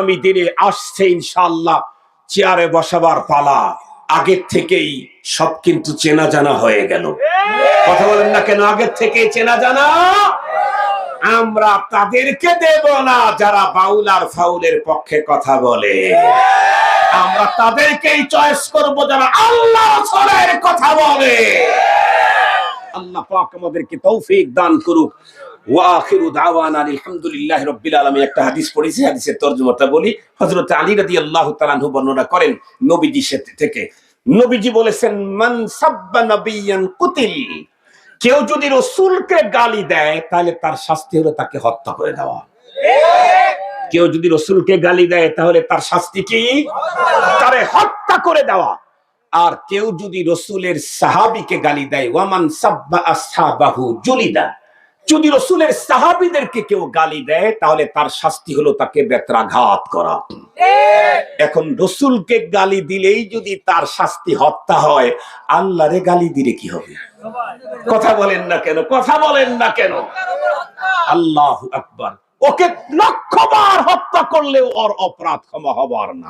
আমি দিনে আসছে ইনশাআল্লাহ, চেয়ারে বসাবার পালা। আগের থেকেই সব কিন্তু চেনা জানা হয়ে গেল। কথা বলেন না কেন, আগের থেকে চেনা জানা? আমরা তাদেরকে দেব না যারা বাউল আর ফাউলের পক্ষে কথা বলে। আমরা তাদেরকেই চয়েস করব যারা আল্লাহ কথা বলে। আল্লাহ পাক আমাদেরকে তৌফিক দান করুক। ওয়া আখিরু দাওয়ানা আলহামদুলিল্লাহি রাব্বিল একটা হাদিস পড়েছি, হাদিসের বলি। আলী বর্ণনা করেন নবীজি থেকে। নবীজি বলেছেন, মান সাব্বা কুতিল। কেউ যদি রসূলকে গালি দেয়, তাহলে তার শাস্তি হলো তাকে হত্যা করে দেওয়া। কেউ যদি রসূলকে গালি দেয়, তাহলে তার শাস্তি কি? তারে হত্যা করে দেওয়া। আর কেউ যদি রসুলের সাহাবিকে গালি দেয় ওয়ামান সাব্বা আসহাবাহু জুলিদা। যদি রসুলের সাহাবিদেরকে কেউ গালি দেয়, তাহলে তার শাস্তি হলো তাকে বেত্রাঘাত করা। এখন রসুলকে গালি দিলেই যদি তার শাস্তি হত্যা হয়, আল্লাহরে গালি দিলে কি হবে? কথা বলেন না কেন? কথা বলেন না কেন? আল্লাহ আকবার। ওকে লক্ষবার হত্যা করলেও ওর অপরাধ ক্ষমা হবার না।